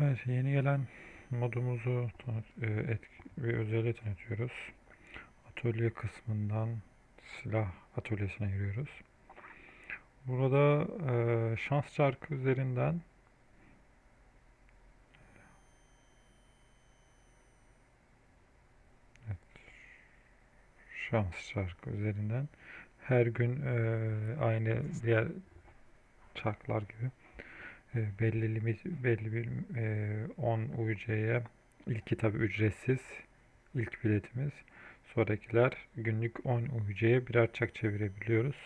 Evet, yeni gelen modumuzu ve özelliği tanıtıyoruz. Atölye kısmından silah atölyesine giriyoruz. Burada e, şans çarkı üzerinden evet, şans çarkı üzerinden her gün e, aynı diğer çarklar gibi belli limit belli bir e, 10 UC'ye ilki tabi ücretsiz ilk biletimiz. Sonrakiler günlük 10 UC'ye birer çak çevirebiliyoruz.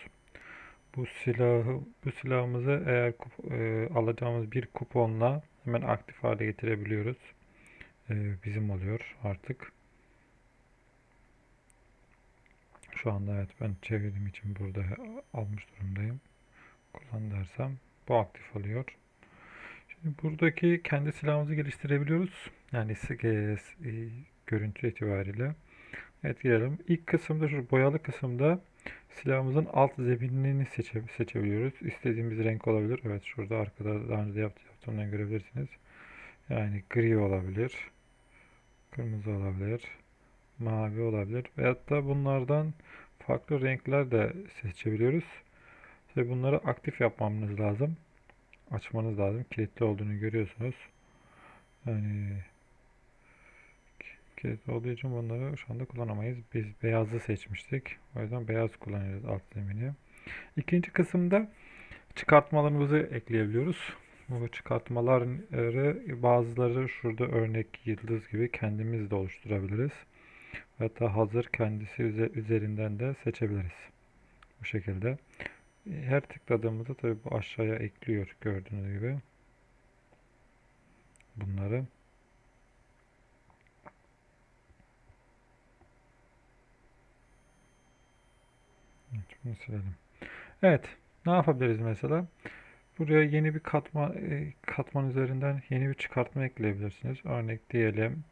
Bu silahı bu silahımızı eğer e, alacağımız bir kuponla hemen aktif hale getirebiliyoruz. E, bizim oluyor artık. Şu anda evet ben çevirdiğim için burada almış durumdayım. Kullan dersem bu aktif oluyor. Buradaki kendi silahımızı geliştirebiliyoruz. Yani e, e, görüntü itibariyle. Evet girelim. İlk kısımda şu boyalı kısımda silahımızın alt zeminini seçe, seçebiliyoruz. İstediğimiz renk olabilir. Evet şurada arkada daha önce yaptı, yaptığımdan görebilirsiniz. Yani gri olabilir. Kırmızı olabilir. Mavi olabilir. Veyahut da bunlardan farklı renkler de seçebiliyoruz. Ve bunları aktif yapmamız lazım. Açmanız lazım. Kilitli olduğunu görüyorsunuz. Yani kilitli olduğu için bunları şu anda kullanamayız. Biz beyazı seçmiştik. O yüzden beyaz kullanıyoruz alt zemini. İkinci kısımda çıkartmalarımızı ekleyebiliyoruz. Bu çıkartmaları bazıları şurada örnek yıldız gibi kendimiz de oluşturabiliriz. Hatta hazır kendisi üze- üzerinden de seçebiliriz. Bu şekilde. Her tıkladığımızda tabii bu aşağıya ekliyor gördüğünüz gibi bunları. Evet, bunu silelim. Evet, ne yapabiliriz mesela? Buraya yeni bir katma e, katman üzerinden yeni bir çıkartma ekleyebilirsiniz. Örnek diyelim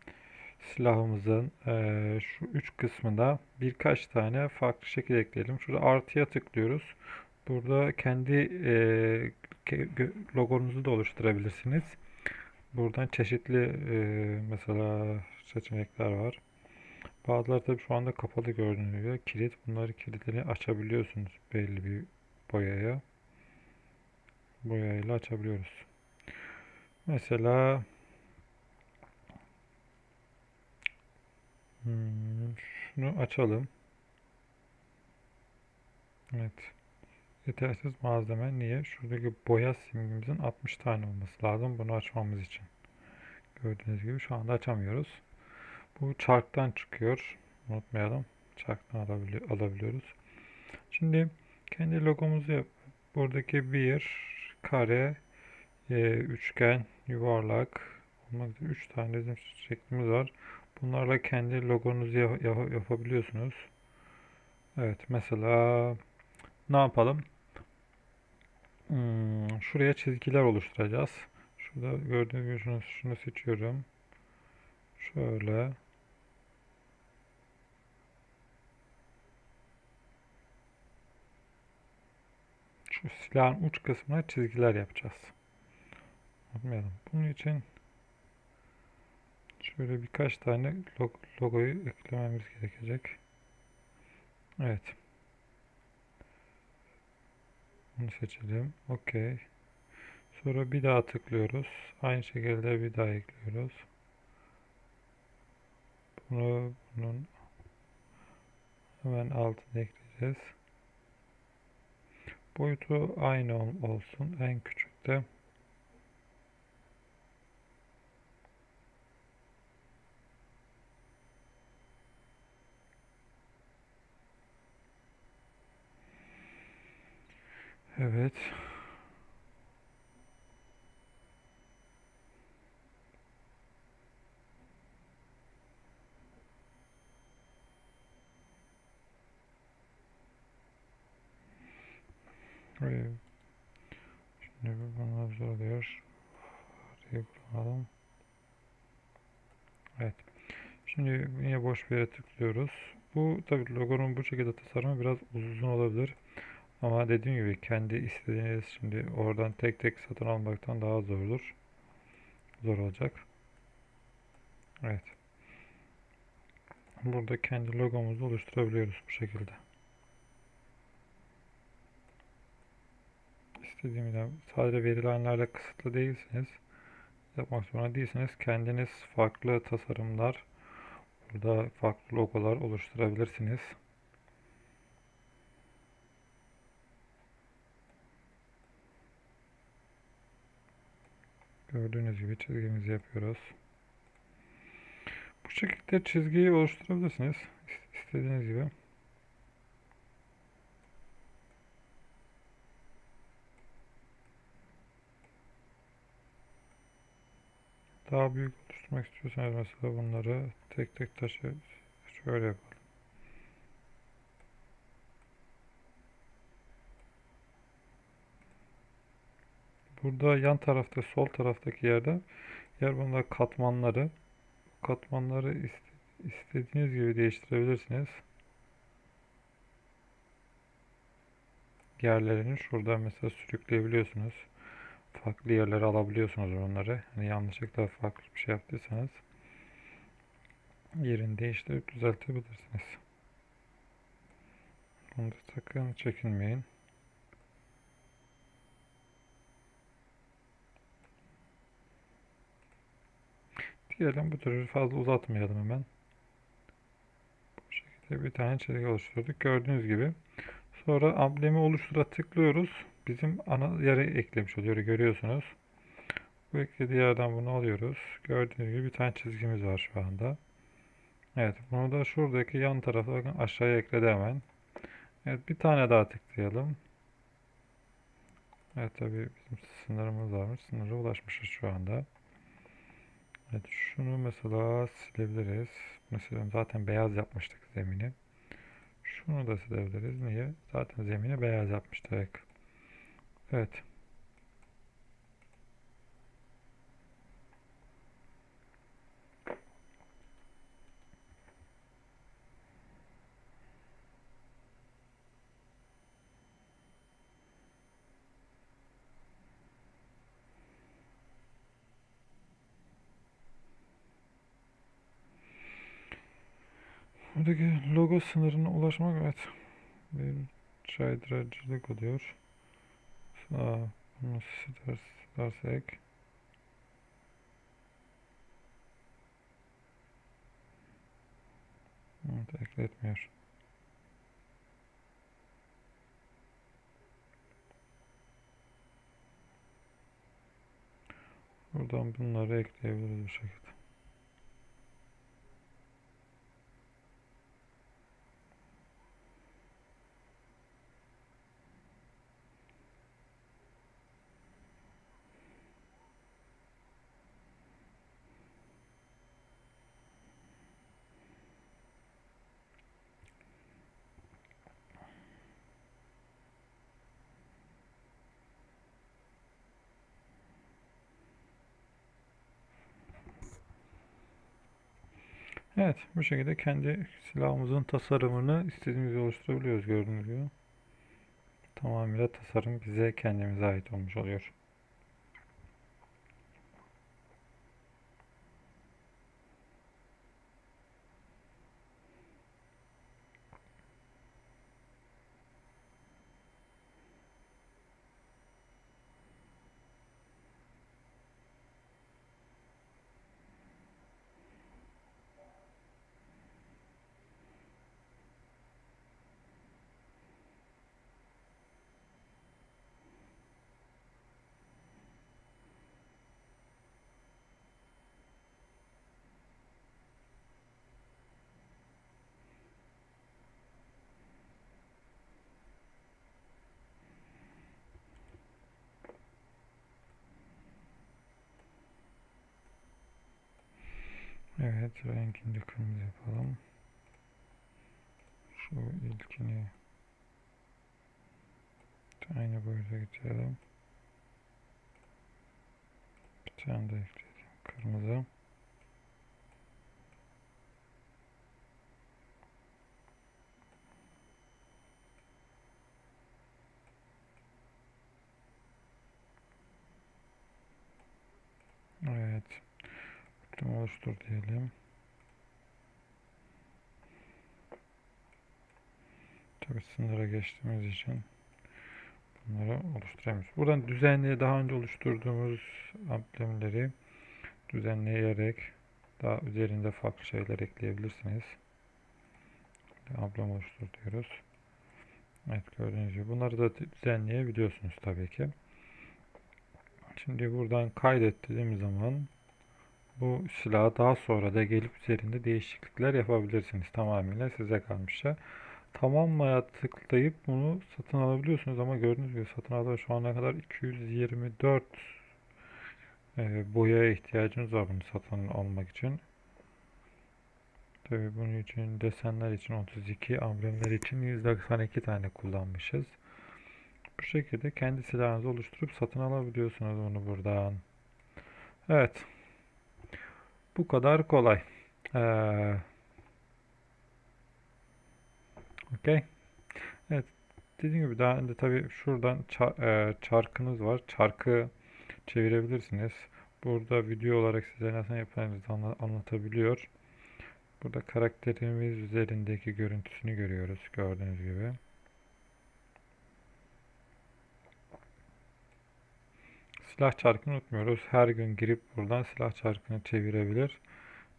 silahımızın e, şu üç kısmında birkaç tane farklı şekil ekleyelim. Şurada artıya tıklıyoruz. Burada kendi e, logonuzu da oluşturabilirsiniz. Buradan çeşitli e, mesela seçenekler var. Bazıları tabii şu anda kapalı gibi kilit. Bunları kilitini açabiliyorsunuz belli bir boyaya. Boyayla açabiliyoruz. Mesela hmm, şunu açalım. Evet. Yetersiz malzeme niye? Şuradaki boya simgimizin 60 tane olması lazım bunu açmamız için. Gördüğünüz gibi şu anda açamıyoruz. Bu çarktan çıkıyor. Unutmayalım. Çarktan alabili- alabiliyoruz. Şimdi kendi logomuzu yap. Buradaki bir kare, e, üçgen, yuvarlak olmak üzere 3 tane resim şeklimiz var. Bunlarla kendi logonuzu ya- ya- yapabiliyorsunuz. Evet mesela ne yapalım? Hmm, şuraya çizgiler oluşturacağız. Şurada gördüğünüz gibi şunu, şunu seçiyorum. Şöyle. Şu silahın uç kısmına çizgiler yapacağız. Unutmayalım. Bunun için şöyle birkaç tane log- logoyu eklememiz gerekecek. Evet. Bunu seçelim. Okey. Sonra bir daha tıklıyoruz. Aynı şekilde bir daha ekliyoruz. Bunu bunun hemen altına ekleyeceğiz. Boyutu aynı ol- olsun. En küçük de evet. Ve Şimdi bunu hazır oluyor. Diye kullanalım. Evet. Şimdi yine boş bir yere tıklıyoruz. Bu tabii logonun bu şekilde tasarımı biraz uzun olabilir. Ama dediğim gibi kendi istediğiniz şimdi oradan tek tek satın almaktan daha zordur. zor olacak. Evet. Burada kendi logomuzu oluşturabiliyoruz bu şekilde. İstediğimde sadece verilenlerle kısıtlı değilsiniz. Yapmak zorunda değilsiniz. Kendiniz farklı tasarımlar, burada farklı logolar oluşturabilirsiniz. Gördüğünüz gibi çizgimizi yapıyoruz. Bu şekilde çizgiyi oluşturabilirsiniz. İstediğiniz gibi. Daha büyük oluşturmak istiyorsanız mesela bunları tek tek taşı şöyle yapalım. Burada yan tarafta sol taraftaki yerde yer bunda katmanları katmanları iste- istediğiniz gibi değiştirebilirsiniz. Yerlerini şurada mesela sürükleyebiliyorsunuz. Farklı yerlere alabiliyorsunuz onları. Hani yanlışlıkla farklı bir şey yaptıysanız yerini değiştirip düzeltebilirsiniz. Bunu da sakın çekinmeyin. Diyelim bu türü fazla uzatmayalım hemen. Bu şekilde bir tane çizgi oluşturduk. Gördüğünüz gibi. Sonra amblemi oluştura tıklıyoruz. Bizim ana yere eklemiş oluyor. Görüyorsunuz. Bu eklediği yerden bunu alıyoruz. Gördüğünüz gibi bir tane çizgimiz var şu anda. Evet. Bunu da şuradaki yan tarafa bakın aşağıya ekledi hemen. Evet. Bir tane daha tıklayalım. Evet tabii bizim sınırımız varmış. Sınıra ulaşmışız şu anda. Evet şunu mesela silebiliriz. Mesela zaten beyaz yapmıştık zemini. Şunu da silebiliriz. Niye? Zaten zemini beyaz yapmıştık. Evet. Buradaki logo sınırına ulaşmak evet bir caydırıcılık oluyor. Sağ bunu siler, silersek evet, ekletmiyor. Buradan bunları ekleyebiliriz bu şekilde. Evet, bu şekilde kendi silahımızın tasarımını istediğimiz oluşturabiliyoruz gördüğünüz gibi. Tamamıyla tasarım bize kendimize ait olmuş oluyor. Evet, rengini de kırmızı yapalım. Şu ilkini aynı boyuta getirelim. Bir tane de ekleyelim. Kırmızı. Evet. Evet. Kutumu oluştur diyelim. Tabii sınıra geçtiğimiz için bunları oluşturamıyoruz. Buradan düzenli daha önce oluşturduğumuz amblemleri düzenleyerek daha üzerinde farklı şeyler ekleyebilirsiniz. Amblem oluştur diyoruz. Evet gördüğünüz gibi bunları da düzenleyebiliyorsunuz tabii ki. Şimdi buradan kaydet dediğim zaman bu silahı daha sonra da gelip üzerinde değişiklikler yapabilirsiniz. Tamamıyla size kalmış. ya. Tamamlaya tıklayıp bunu satın alabiliyorsunuz ama gördüğünüz gibi satın alma şu ana kadar 224 e, boyaya ihtiyacınız var bunu satın almak için. Tabii bunun için desenler için 32, amblemler için 192 tane kullanmışız. Bu şekilde kendi silahınızı oluşturup satın alabiliyorsunuz bunu buradan. Evet. Bu kadar kolay. Ee, Okey. Evet. Dediğim gibi daha önce tabii şuradan e, çarkınız var. Çarkı çevirebilirsiniz. Burada video olarak size nasıl yapacağınızı anla- anlatabiliyor. Burada karakterimiz üzerindeki görüntüsünü görüyoruz gördüğünüz gibi. Silah çarkını unutmuyoruz. Her gün girip buradan silah çarkını çevirebilir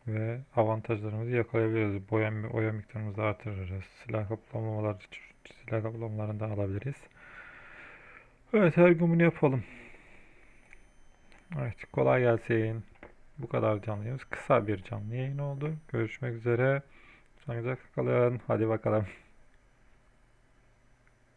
ve avantajlarımızı yakalayabiliriz. Boya, oya miktarımızı artırırız. Silah kaplamalar, silah kaplamalarını da alabiliriz. Evet her gün bunu yapalım. Evet kolay gelsin. Bu kadar canlı yayınımız. Kısa bir canlı yayın oldu. Görüşmek üzere. Sağlıcakla kalın. Hadi bakalım.